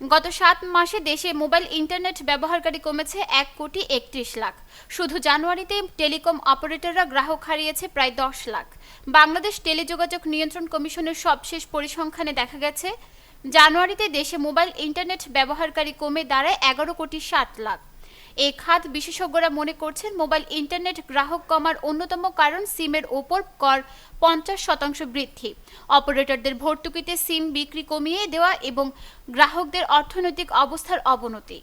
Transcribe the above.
গত সাত মাসে দেশে মোবাইল ইন্টারনেট ব্যবহারকারী কমেছে এক কোটি একত্রিশ লাখ। শুধু জানুয়ারিতে টেলিকম অপারেটররা গ্রাহক হারিয়েছে প্রায় দশ লাখ। বাংলাদেশ টেলিযোগাযোগ নিয়ন্ত্রণ কমিশনের সবশেষ পরিসংখ্যানে দেখা গেছে, জানুয়ারিতে দেশে মোবাইল ইন্টারনেট ব্যবহারকারী কমে দাঁড়ায় এগারো কোটি ষাট লাখ। এই খাত বিশেষজ্ঞরা মনে করছেন মোবাইল ইন্টারনেট গ্রাহক কমার অন্যতম কারণ সিমের ওপর কর পঞ্চাশ শতাংশ বৃদ্ধি। অপারেটরদের ভর্তুকিতে সিম বিক্রি কমিয়ে দেওয়া এবং গ্রাহকদের অর্থনৈতিক অবস্থার অবনতি।